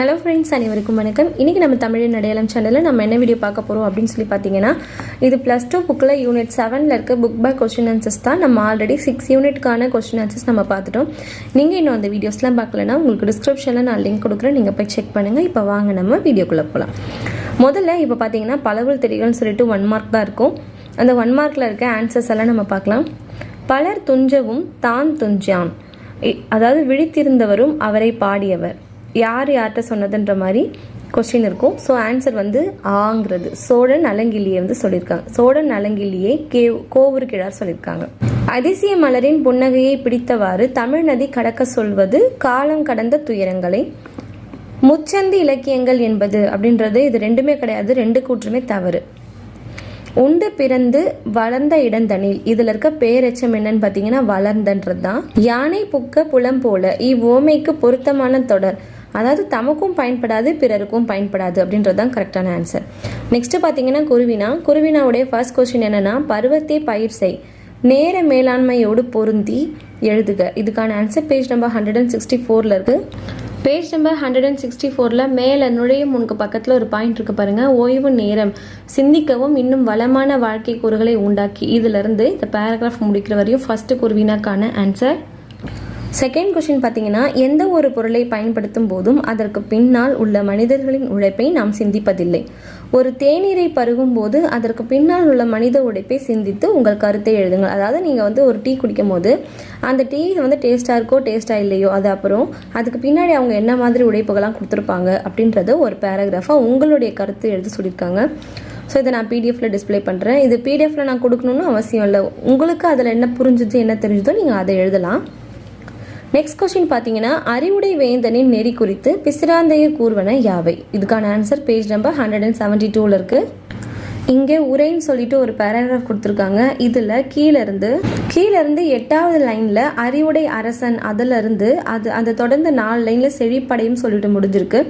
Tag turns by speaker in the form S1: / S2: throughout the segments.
S1: Hello friends அனைவருக்கும் வணக்கம். இன்றைக்கி நம்ம தமிழின் அடையாளம் சேனலில் நம்ம என்ன வீடியோ பார்க்க போகிறோம் அப்படின்னு சொல்லி பார்த்தீங்கன்னா இது ப்ளஸ் டூ புக்கில் யூனிட் செவனில் இருக்க புக் பை கொஸ்டின் ஆன்சர்ஸ் தான் நம்ம ஆல்ரெடி சிக்ஸ் யூனிட்கான கொஸ்டின் ஆன்சர்ஸ் நம்ம பார்த்துட்டோம். நீங்கள் இன்னும் அந்த வீடியோஸ்லாம் பார்க்கலன்னா உங்களுக்கு டிஸ்கிரிப்ஷனில் நான் லிங்க் கொடுக்குறேன். நீங்கள் போய் செக் பண்ணுங்கள் இப்போ வாங்க நம்ம வீடியோக்குள்ளே போகலாம் முதல்ல இப்போ பார்த்தீங்கன்னா பலவல் தெரியும்னு சொல்லிட்டு ஒன் மார்க் தான் இருக்கும். அந்த ஒன் மார்க்கில் இருக்க ஆன்சர்ஸ் எல்லாம் நம்ம பார்க்கலாம். பலர் துஞ்சவும் தான் துஞ்சான் இ- அதாவது விழித்திருந்தவரும் அவரை பாடியவர். யார் யார்கிட்ட சொன்னதுன்ற மாதிரி கொஸ்டின் இருக்கும். ஸோ ஆன்சர் வந்து ஆங்கிறது. சோழன் அலங்கிள்ளியை வந்து சொல்லியிருக்காங்க. சோழன் அலங்கிள்ளியை கே கோவூர் கிழார் சொல்லியிருக்காங்க. அதிசய மலரின் புன்னகையை பிடித்தவாறு தமிழ் நதி கடக்க சொல்வது காலம் கடந்த துயரங்களை. முச்சந்தி இலக்கியங்கள் என்பது அப்படின்றது இது ரெண்டுமே கிடையாது. ரெண்டு கூற்றுமே தவறு. உண்டு பிறந்து வளர்ந்த இடந்தனில். இதுல இருக்க பேரெச்சம் என்னன்னு பாத்தீங்கன்னா வளர்ந்தன்றது தான் யானை புக்க புலம் போல. இவ்வோமைக்கு பொருத்தமான தொடர். அதாவது தமக்கும் பயன்படாது பிறருக்கும் பயன்படாது அப்படின்றது தான் கரெக்டான ஆன்சர் நெக்ஸ்ட்டு பார்த்தீங்கன்னா குருவினா குருவினாவுடைய ஃபர்ஸ்ட் கொஸ்டின் என்னன்னா பருவத்தை பயிர் செய் நேர மேலாண்மையோடு பொருந்தி எழுதுக. இதுக்கான answer page number hundred and sixty ஃபோரில் இருக்குது page number hundred and sixty ஃபோரில் மேலே நுழையும் முனுக்கு பக்கத்தில் ஒரு பாயிண்ட் இருக்கு பாருங்கள் ஓய்வு நேரம் சிந்திக்கவும் இன்னும் வளமான வாழ்க்கை கூறுகளை உண்டாக்கி இதிலிருந்து இந்த பேராகிராஃப் முடிக்கிற வரையும் ஃபஸ்ட்டு குருவினாக்கான ஆன்சர் செகண்ட் கொஷின் பார்த்தீங்கன்னா எந்த ஒரு பொருளை பயன்படுத்தும் போதும் அதற்கு பின்னால் உள்ள மனிதர்களின் உழைப்பை நாம் சிந்திப்பதில்லை. ஒரு தேநீரை பருகும் போது அதற்கு பின்னால் உள்ள மனித உழைப்பை சிந்தித்து உங்கள் கருத்தை எழுதுங்கள். அதாவது நீங்கள் வந்து ஒரு டீ குடிக்கும் போது அந்த டீ வந்து டேஸ்ட்டாக இருக்கோ டேஸ்ட்டாக இல்லையோ அது அப்புறம் அதுக்கு பின்னாடி அவங்க என்ன மாதிரி உழைப்புகள்லாம் கொடுத்துருப்பாங்க அப்படின்றத ஒரு பேராகிராஃபாக உங்களுடைய கருத்து எழுத சொல்லியிருக்காங்க. ஸோ இதை நான் பிடிஎஃப்பில் டிஸ்ப்ளே பண்ணுறேன் இது பிடிஎஃப்பில் நான் கொடுக்கணும்னு அவசியம் இல்லை. உங்களுக்கு அதில் என்ன புரிஞ்சுது என்ன தெரிஞ்சுதோ நீங்கள் அதை எழுதலாம். நெக்ஸ்ட் கொஸ்டின் பார்த்தீங்கன்னா அறிவுடை வேந்தனின் நெறி குறித்து பிசிராந்தைய கூறுவன யாவை? இதுக்கான answer page number hundred and seventy டூவில் இருக்குது இங்கே உரைன்னு சொல்லிட்டு ஒரு பேராகிராஃப் கொடுத்துருக்காங்க. இதில் கீழேருந்து கீழேருந்து எட்டாவது லைனில் அறிவுடை அரசன் அதிலிருந்து அது அதை தொடர்ந்து நாலு லைனில் செழிப்படையும் சொல்லிட்டு முடிஞ்சிருக்கு.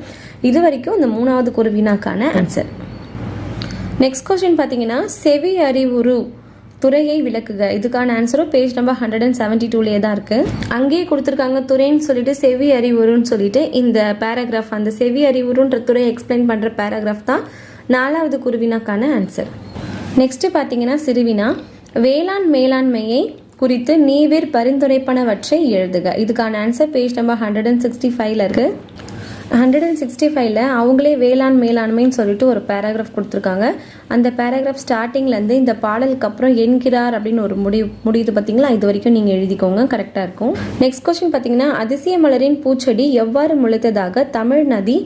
S1: இது வரைக்கும் இந்த மூணாவது குருவினாக்கான ஆன்சர் நெக்ஸ்ட் கொஸ்டின் பார்த்தீங்கன்னா செவி அறிவுரு துறையை விளக்குக. இதுக்கான ஆன்சரும் page number hundred and seventy டூலேயே தான் இருக்குது அங்கேயே கொடுத்துருக்காங்க துறைன்னு சொல்லிட்டு செவி அறிவுருன்னு சொல்லிட்டு இந்த பேராகிராஃப் அந்த செவி அறிவுருன்ற துறையை எக்ஸ்பிளைன் பண்ணுற பேராகிராஃப் தான் நாலாவது குருவினாக்கான ஆன்சர் நெக்ஸ்ட்டு பார்த்தீங்கன்னா சிறுவினா வேளாண் மேலாண்மையை குறித்து நீவிர் பரிந்துரைப்பனவற்றை எழுதுக. இதுக்கான answer page number hundred and sixty ஃபைவ்ல இருக்கு. ஹண்ட்ரட் அண்ட் சிக்ஸ்டி ஃபைவ்ல அவங்களே வேளாண் மேலாண்மைன்னு சொல்லிட்டு ஒரு பேராகிராஃப் கொடுத்துருக்காங்க. அந்த பேராகிராஃப் ஸ்டார்டிங்லேருந்து இந்த பாடலுக்கு அப்புறம் என்கிறார் அப்படின்னு ஒரு முடிவு முடியுது பார்த்தீங்களா இது வரைக்கும் நீங்கள் எழுதிக்கோங்க கரெக்டாக இருக்கும். நெக்ஸ்ட் கொஸ்டின் பார்த்தீங்கன்னா அதிசய மலரின் பூச்செடி எவ்வாறு முளைத்ததாக தமிழ் நதி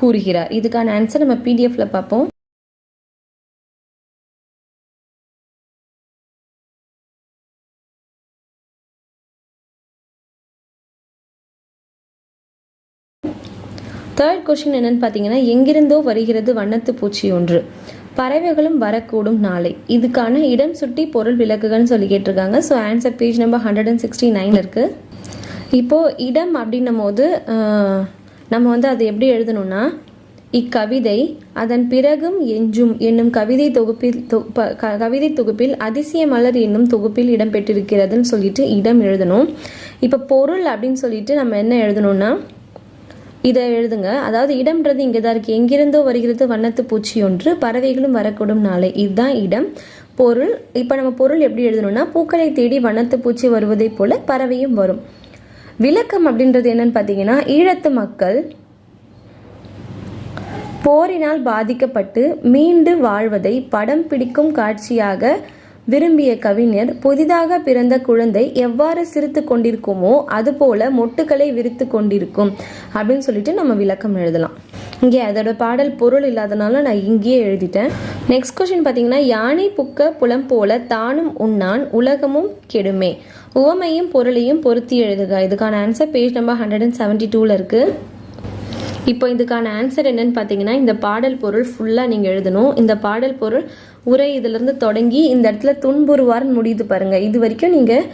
S1: கூறுகிறார். இதுக்கான ஆன்சர் நம்ம பிடிஎஃப்ல பார்ப்போம். தேர்ட் கொஷின் என்னன்னு பார்த்தீங்கன்னா எங்கிருந்தோ வருகிறது வண்ணத்து பூச்சி ஒன்று. பறவைகளும் வரக்கூடும் நாளை. இதுக்கான இடம் சுட்டி பொருள் விளக்குகள்னு சொல்லி கேட்டிருக்காங்க. So answer page number hundred and sixty nine இருக்கு. இப்போது இடம் அப்படின்னும் போது நம்ம வந்து அது எப்படி எழுதணும்னா இக்கவிதை அதன் பிறகும் எஞ்சும் என்னும் கவிதை தொகுப்பில் தொ- ப- க- கவிதை தொகுப்பில் அதிசய மலர் என்னும் தொகுப்பில் இடம்பெற்றிருக்கிறதுன்னு சொல்லிட்டு இடம் எழுதணும். இப்போ பொருள் அப்படின்னு சொல்லிட்டு நம்ம என்ன எழுதணும்னா இதை எழுதுங்க. அதாவது இடம்ன்றது இங்கே தான் இருக்குது எங்கிருந்தோ வருகிறது வண்ணத்து பூச்சி ஒன்று. பறவைகளும் வரக்கூடும் நாளை. இதுதான் இடம். பொருள். இப்போ நம்ம பொருள் எப்படி எழுதணும்னா பூக்களை தேடி வண்ணத்து பூச்சி வருவதைப் போல பறவையும் வரும். விளக்கம் அப்படின்றது என்னன்னு பார்த்தீங்கன்னா ஈழத்து மக்கள் போரினால் பாதிக்கப்பட்டு மீண்டு வாழ்வதை படம் பிடிக்கும் காட்சியாக விரும்பிய கவிஞர் புதிதாக பிறந்த குழந்தை எவ்வாறு சிரித்து கொண்டிருக்குமோ அதுபோல மொட்டுக்களை விரித்து கொண்டிருக்கும் அப்படின்னு சொல்லிட்டு நம்ம விளக்கம் எழுதலாம். இங்கே அதோட பாடல் பொருள் இல்லாதனால நான் இங்கேயே எழுதிட்டேன். நெக்ஸ்ட் கொஸ்டின் பார்த்தீங்கன்னா யானை புக்க புலம் போல தானும் உண்ணான் உலகமும் கெடுமே. உவமையும் பொருளையும் பொருத்தி எழுதுக. இதுக்கான answer page number hundred and seventy டூவில் இருக்குது இப்போ இதுக்கான ஆன்சர் என்னன்னு பார்த்தீங்கன்னா இந்த பாடல் பொருள் ஃபுல்லாக நீங்கள் எழுதணும். இந்த பாடல் பொருள் உரை இதிலிருந்து தொடங்கி இந்த இடத்துல துன்புறுவார்னு முடியுது பாருங்கள் இது வரைக்கும் நீங்கள்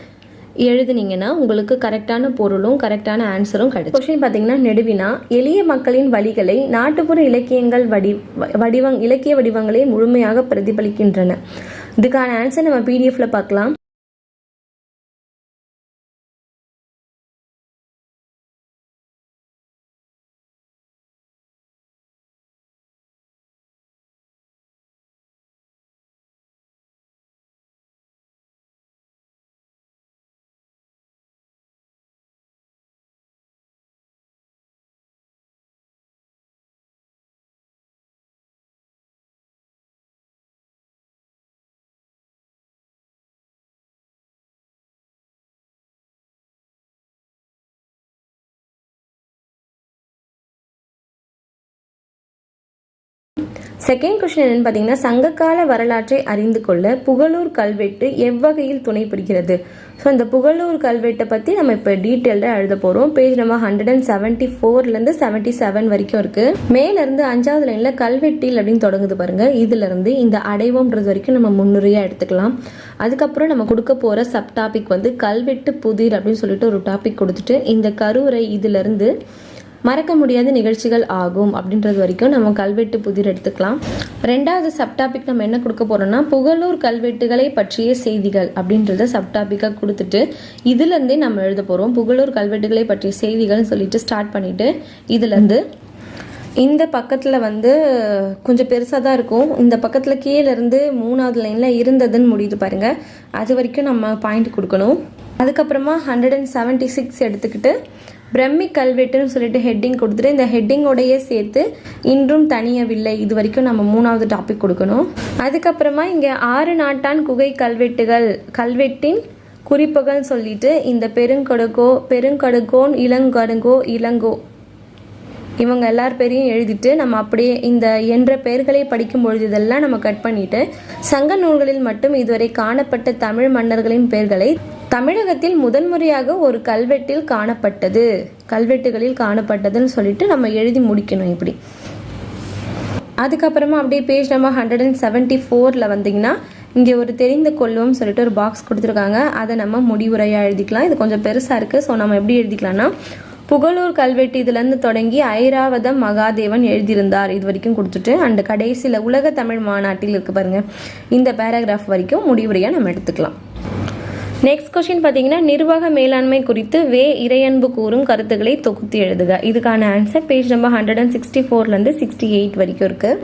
S1: எழுதுனீங்கன்னா உங்களுக்கு கரெக்டான பொருளும் கரெக்டான ஆன்சரும் கிடைக்கும் கொஸ்டின் பார்த்தீங்கன்னா நெடுவினா எளிய மக்களின் வழிகளை நாட்டுப்புற இலக்கியங்கள் வடி வடிவங் இலக்கிய வடிவங்களை முழுமையாக பிரதிபலிக்கின்றன. இதுக்கான ஆன்சர் நம்ம பிடிஎஃப்ல பார்க்கலாம். செகண்ட் கொஸ்டின் என்னன்னு பார்த்தீங்கன்னா சங்ககால வரலாற்றை அறிந்து கொள்ள புகழூர் கல்வெட்டு எவ்வகையில் துணை புரிகிறது? ஸோ இந்த புகழூர் கல்வெட்டை பற்றி நம்ம இப்போ டீட்டெயில்டாக எழுத போகிறோம் பேஜ் நம்ம ஹண்ட்ரட் அண்ட் செவன்ட்டி ஃபோர்லேருந்து செவன்ட்டி செவன் வரைக்கும் இருக்குது மேலேருந்து அஞ்சாவது லைனில் கல்வெட்டில் அப்படின்னு தொடங்குது பாருங்கள் இதுலேருந்து இந்த அடைவோன்றது வரைக்கும் நம்ம முன்னுரையாக எடுத்துக்கலாம். அதுக்கப்புறம் நம்ம கொடுக்க போகிற சப் டாபிக் வந்து கல்வெட்டு புதிர் அப்படின்னு சொல்லிட்டு ஒரு டாபிக் கொடுத்துட்டு இந்த கருவுரை இதுலேருந்து மறக்க முடியாத நிகழ்ச்சிகள் ஆகும் அப்படின்றது வரைக்கும் நம்ம கல்வெட்டு புதிர் எடுத்துக்கலாம். ரெண்டாவது சப்டாபிக் நம்ம என்ன கொடுக்க போறோம்னா புகழூர் கல்வெட்டுகளை பற்றிய செய்திகள் அப்படின்றத சப்டாபிக்காக கொடுத்துட்டு இதுலேருந்தே நம்ம எழுத போகிறோம் புகழூர் கல்வெட்டுகளை பற்றிய செய்திகள்னு சொல்லிட்டு ஸ்டார்ட் பண்ணிட்டு இதுலேருந்து இந்த பக்கத்தில் வந்து கொஞ்சம் பெருசாக தான் இருக்கும். இந்த பக்கத்தில் கீழே இருந்து மூணாவது லைனில் இருந்ததுன்னு முடியுது பாருங்க. அது வரைக்கும் நம்ம பாயிண்ட் கொடுக்கணும். அதுக்கப்புறமா ஹண்ட்ரட் அண்ட் செவன்ட்டி சிக்ஸ் எடுத்துக்கிட்டு பிரம்மி கல்வெட்டுன்னு சொல்லிட்டு ஹெட்டிங் கொடுத்துட்டு இந்த ஹெட்டிங்கோடையே சேர்த்து இன்றும் தனியவில்லை. இது வரைக்கும் நம்ம மூணாவது டாபிக் கொடுக்கணும். அதுக்கப்புறமா இங்கே ஆறு நாட்டான் குகை கல்வெட்டுகள் கல்வெட்டின் குறிப்புகள் சொல்லிட்டு இந்த பெருங்கடுகோ பெருங்கடுகோன் இளங்கடுங்கோ இளங்கோ. இவங்க எல்லார் பேரையும் எழுதிட்டு நம்ம அப்படியே இந்த என்ற பெயர்களை படிக்கும் பொழுது இதெல்லாம் நம்ம கட் பண்ணிட்டு சங்க நூல்களில் மட்டும் இதுவரை காணப்பட்ட தமிழ் மன்னர்களின் பெயர்களை தமிழகத்தில் முதன்முறையாக ஒரு கல்வெட்டில் காணப்பட்டது. கல்வெட்டுகளில் காணப்பட்டதுன்னு சொல்லிட்டு நம்ம எழுதி முடிக்கணும் இப்படி. அதுக்கப்புறமா அப்படியே page number hundred and seventy ஃபோரில் வந்தீங்கன்னா இங்கே ஒரு தெரிந்து கொள்வோம் சொல்லிட்டு ஒரு பாக்ஸ் கொடுத்துருக்காங்க. அதை நம்ம முடிவுரையாக எழுதிக்கலாம். இது கொஞ்சம் பெருசாக இருக்குது ஸோ நம்ம எப்படி எழுதிக்கலாம்னா புகழூர் கல்வெட்டு இதுலேருந்து தொடங்கி ஐராவதம் மகாதேவன் எழுதியிருந்தார். இது வரைக்கும் கொடுத்துட்டு அண்ட் கடைசியில் உலக தமிழ் மாநாட்டில் இருக்கு பாருங்க. இந்த பேராகிராஃப் வரைக்கும் முடிவுரையாக நம்ம எடுத்துக்கலாம். நெக்ஸ்ட் கொஸ்டின் பார்த்தீங்கன்னா நிர்வாக மேலாண்மை குறித்து வே. இறையன்பு கூறும் கருத்துக்களை தொகுத்து எழுதுக. இதுக்கான answer page number hundred and sixty ஃபோர்லேருந்து sixty eight வரைக்கும் இருக்குது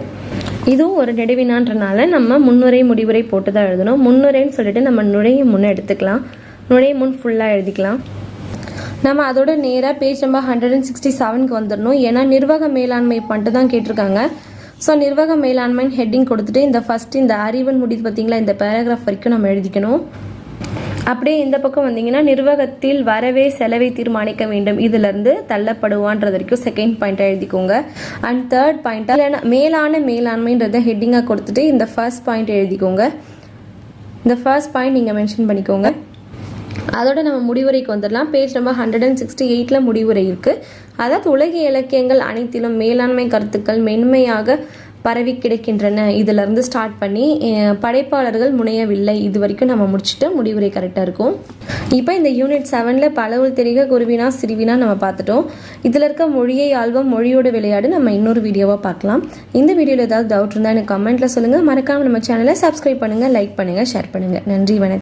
S1: இதுவும் ஒரு நெடுவினான்றனால நம்ம முன்னுரை முடிவுரை போட்டு தான் எழுதணும். முன்னுரைன்னு சொல்லிட்டு நம்ம நுழைய முன்னே எடுத்துக்கலாம். நுழைய முன் ஃபுல்லாக எழுதிக்கலாம். நம்ம அதோட நேராக page number hundred and sixty செவனுக்கு வந்துடணும். ஏன்னா நிர்வாக மேலாண்மை பண்ணிட்டு தான் கேட்டிருக்காங்க. ஸோ நிர்வாக மேலாண்மைன்னு ஹெட்டிங் கொடுத்துட்டு இந்த ஃபஸ்ட் இந்த அறிவன் முடிவு பார்த்தீங்களா இந்த பேராகிராஃப் வரைக்கும் நம்ம எழுதிக்கணும். அப்படியே இந்த பக்கம் வந்தீங்கன்னா நிர்வாகத்தில் வரவே செலவை தீர்மானிக்க வேண்டும். இதுலேருந்து தள்ளப்படுவான்றது வரைக்கும் செகண்ட் பாயிண்டாக எழுதிக்கோங்க. அண்ட் தேர்ட் பாயிண்டாக மேலான மேலாண்மைன்றத ஹெட்டிங்காக கொடுத்துட்டு இந்த ஃபர்ஸ்ட் பாயிண்ட் எழுதிக்கோங்க. இந்த ஃபர்ஸ்ட் பாயிண்ட் நீங்கள் மென்ஷன் பண்ணிக்கோங்க. அதோட நம்ம முடிவுரைக்கு வந்துடலாம். Page number hundred and sixty எயிட்டில் முடிவுரை இருக்குது அதாவது உலக இலக்கியங்கள் அனைத்திலும் மேலாண்மை கருத்துக்கள் மென்மையாக பரவி கிடைக்கின்றன. இதிலிருந்து ஸ்டார்ட் பண்ணி படைப்பாளர்கள் முனையவில்லை. இது வரைக்கும் நம்ம முடிச்சுட்டு முடிவுரை கரெக்டாக இருக்கும். இப்போ இந்த யூனிட் செவனில் பலவுள் தெரிக குருவினா சிறுவினா நம்ம பார்த்துட்டோம். இதில் இருக்க மொழியை ஆழ்வம் மொழியோட விளையாடு நம்ம இன்னொரு வீடியோவாக பார்க்கலாம். இந்த வீடியோவில் ஏதாவது டவுட் இருந்தால் எனக்கு கமெண்ட்டில் சொல்லுங்கள் மறக்காமல் நம்ம சேனலை சப்ஸ்கிரைப் பண்ணுங்கள் லைக் பண்ணுங்கள் ஷேர் பண்ணுங்கள் நன்றி வணக்கம்.